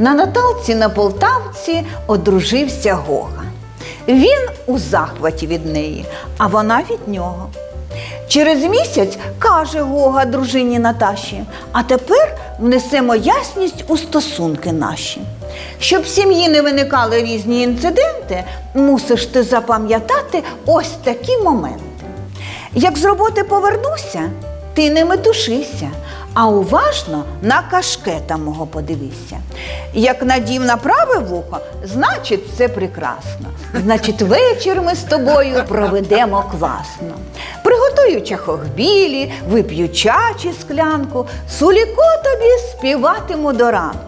На Наталці на Полтавці одружився Гога. Він у захваті від неї, а вона від нього. Через місяць каже Гога дружині Наташі, а тепер внесемо ясність у стосунки наші. Щоб в сім'ї не виникали різні інциденти, мусиш ти запам'ятати ось такі моменти. Як з роботи повернуся, ти не метушися, а уважно на кашкета мого подивися. Як надів на праве вухо, значить все прекрасно. Значить, вечір ми з тобою проведемо класно. Приготую чахохбілі, вип'ю чачі склянку, суліко тобі співатиму до ранку.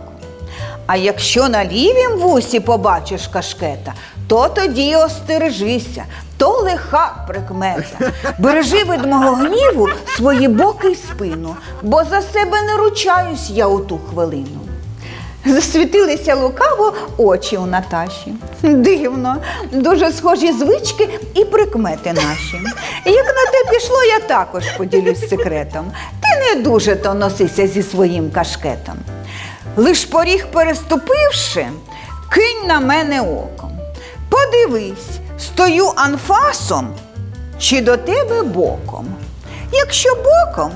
А якщо на лівім вусі побачиш кашкета, то тоді остережися, то лиха прикмета. Бережи від мого гніву свої боки й спину, бо за себе не ручаюсь я у ту хвилину. Засвітилися лукаво очі у Наташі. Дивно, дуже схожі звички і прикмети наші. Як на те пішло, я також поділюсь секретом. Ти не дуже то носися зі своїм кашкетом. Лиш поріг переступивши, кинь на мене оком. Подивись, стою анфасом чи до тебе боком. Якщо боком,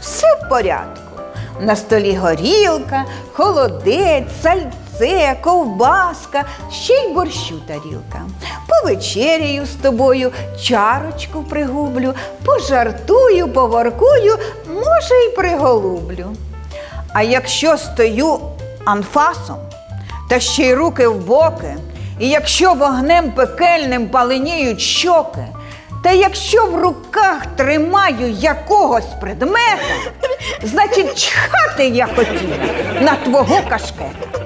все в порядку. На столі горілка, холодець, сальце, ковбаска, ще й борщу тарілка. Повечеряю з тобою, чарочку пригублю, пожартую, поворкую, може, й приголублю. А якщо стою анфасом, та ще й руки в боки, і якщо вогнем пекельним паленіють щоки, та якщо в руках тримаю якогось предмета, значить чхати я хотіла на твого кашкета.